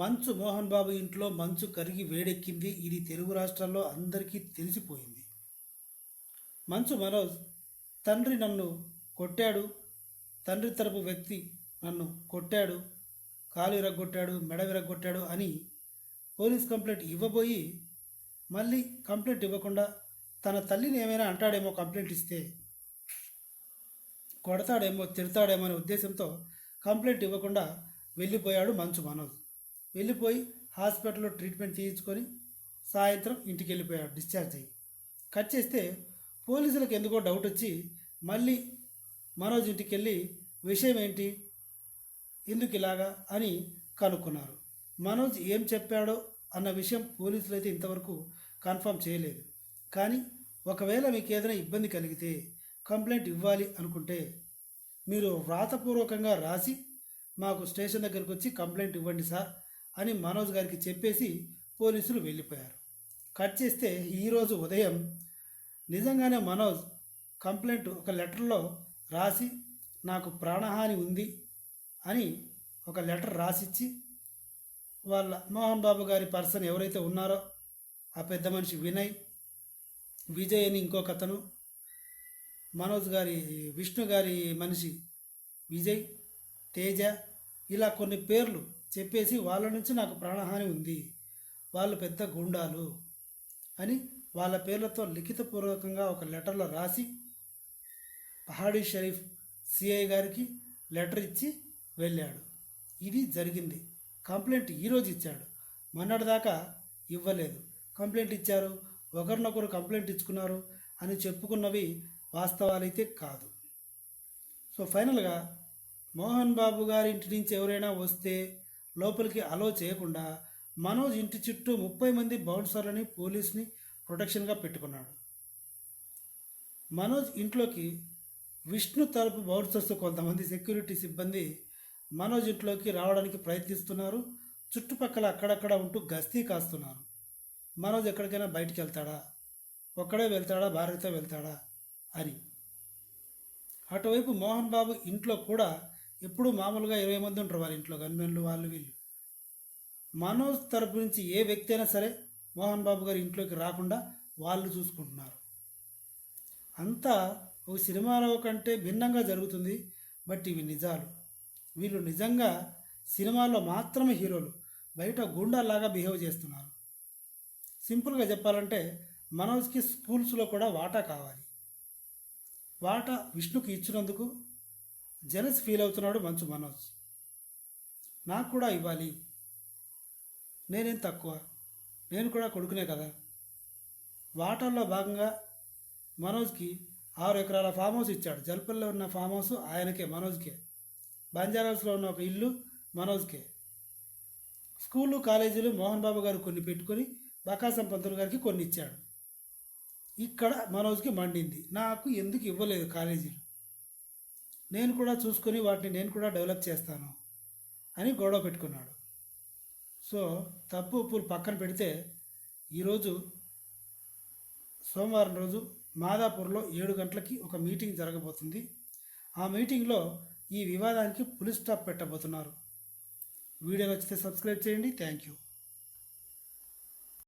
మంచు మోహన్ బాబు ఇంట్లో మంచు కరిగి వేడెక్కింది. ఇది తెలుగు రాష్ట్రాల్లో అందరికీ తెలిసిపోయింది. మంచు మనోజ్ తండ్రి నన్ను కొట్టాడు. తండ్రి తరపు వ్యక్తి నన్ను కొట్టాడు. కాలు విరగొట్టాడు మెడ విరగొట్టాడు అని పోలీస్ కంప్లైంట్ ఇవ్వబోయి మళ్ళీ కంప్లైంట్ ఇవ్వకుండా తన తల్లిని ఏమైనా అంటాడేమో కంప్లైంట్ ఇస్తే కొడతాడేమో తిడతాడేమో అనే ఉద్దేశంతో కంప్లైంట్ ఇవ్వకుండా వెళ్ళిపోయాడు మంచు మనోజ్. వెళ్ళిపోయి హాస్పిటల్లో ట్రీట్మెంట్ చేయించుకొని సాయంత్రం ఇంటికి వెళ్ళిపోయాడు డిశ్చార్జ్ అయ్యి. కట్ చేస్తే పోలీసులకు ఎందుకో డౌట్ వచ్చి మళ్ళీ మనోజ్ ఇంటికి వెళ్ళి విషయం ఏంటి? ఎందుకు ఇలాగా? అని కనుక్కున్నారు. మనోజ్ ఏం చెప్పాడో అన్న విషయం పోలీసులు అయితే ఇంతవరకు కన్ఫర్మ్ చేయలేదు. కానీ ఒకవేళ మీకు ఏదైనా ఇబ్బంది కలిగితే కంప్లైంట్ ఇవ్వాలి అనుకుంటే మీరు వ్రాతపూర్వకంగా రాసి మాకు స్టేషన్ దగ్గరకు వచ్చి కంప్లైంట్ ఇవ్వండి సార్. అని మనోజ్ గారికి చెప్పేసి పోలీసులు వెళ్ళిపోయారు. కట్ చేస్తే ఈరోజు ఉదయం నిజంగానే మనోజ్ కంప్లైంట్ ఒక లెటర్లో రాసి నాకు ప్రాణహాని ఉంది అని ఒక లెటర్ రాసిచ్చి వాళ్ళ మోహన్ బాబు గారి పర్సన్ ఎవరైతే ఉన్నారో ఆ పెద్ద మనిషి వినయ్ విజయ్ అని ఇంకొక అతను మనోజ్ గారి విష్ణు గారి మనిషి విజయ్ తేజ ఇలా కొన్ని పేర్లు చెప్పేసి వాళ్ళ నుంచి నాకు ప్రాణహాని ఉంది. వాళ్ళు పెద్ద గుండాలు అని వాళ్ళ పేర్లతో లిఖితపూర్వకంగా ఒక లెటర్లో రాసి పహాడీ షరీఫ్ సిఐ గారికి లెటర్ ఇచ్చి వెళ్ళాడు. ఇది జరిగింది. కంప్లైంట్ ఈరోజు ఇచ్చాడు. మొన్నటిదాకా ఇవ్వలేదు. కంప్లైంట్ ఇచ్చారు. ఒకరినొకరు కంప్లైంట్ ఇచ్చుకున్నారు అని చెప్పుకున్నవి వాస్తవాలైతే కాదు. సో ఫైనల్గా మోహన్ బాబు గారి ఇంటి నుంచి ఎవరైనా వస్తే లోపలికి అలో చేయకుండా మనోజ్ ఇంటి చుట్టూ ముప్పై మంది బౌన్సర్లని పోలీస్ని ప్రొటెక్షన్గా పెట్టుకున్నాడు. మనోజ్ ఇంట్లోకి విష్ణు తరపు బౌన్సర్స్ కొంతమంది సెక్యూరిటీ సిబ్బంది మనోజ్ ఇంట్లోకి రావడానికి ప్రయత్నిస్తున్నారు. చుట్టుపక్కల అక్కడక్కడ ఉంటూ గస్తీ కాస్తున్నారు. మనోజ్ ఎక్కడికైనా బయటికి వెళ్తాడా? ఒక్కడే వెళ్తాడా? భార్యతో వెళ్తాడా? అని. అటువైపు మోహన్ బాబు ఇంట్లో కూడా ఎప్పుడు మామూలుగా ఇరవై మంది ఉంటారు వాళ్ళ ఇంట్లో గన్మెన్లు వాళ్ళు వీళ్ళు. మనోజ్ తరపు నుంచి ఏ వ్యక్తి అయినా సరే మోహన్ బాబు గారి ఇంట్లోకి రాకుండా వాళ్ళు చూసుకుంటున్నారు. అంతా ఒక సినిమాలో కంటే భిన్నంగా జరుగుతుంది బట్ ఇవి నిజాలు. వీళ్ళు నిజంగా సినిమాల్లో మాత్రమే హీరోలు బయట గుండాలాగా బిహేవ్ చేస్తున్నారు. సింపుల్గా చెప్పాలంటే మనోజ్కి స్కూల్స్లో కూడా వాటా కావాలి. వాటా విష్ణుకి ఇచ్చినందుకు జెలస్ ఫీల్ అవుతున్నాడు మంచు మనోజ్. నాకు కూడా ఇవ్వాలి. నేనేం తక్కువ? నేను కూడా కొడుకునే కదా. వాటర్లో భాగంగా మనోజ్కి ఆరు ఎకరాల ఫామ్ హౌస్ ఇచ్చాడు. జల్పల్లో ఉన్న ఫామ్ హౌస్ ఆయనకే మనోజ్కే. బంజారాస్లో ఉన్న ఒక ఇల్లు మనోజ్కే. స్కూళ్ళు కాలేజీలు మోహన్ బాబు గారు కొన్ని పెట్టుకొని బకాసం పంతులు గారికి కొన్ని ఇచ్చాడు. ఇక్కడ మనోజ్కి మండింది. నాకు ఎందుకు ఇవ్వలేదు కాలేజీలు? నేను కూడా చూసుకొని వాటిని నేను కూడా డెవలప్ చేస్తాను అని గొడవ పెట్టుకున్నాడు. సో తప్పు ఉప్పులు పక్కన పెడితే ఈరోజు సోమవారం రోజు మాదాపూర్లో ఏడు గంటలకి ఒక మీటింగ్ జరగబోతుంది. ఆ మీటింగ్లో ఈ వివాదానికి పులి స్టాప్ పెట్టబోతున్నారు. వీడియో నచ్చితే సబ్స్క్రైబ్ చేయండి. Thank you.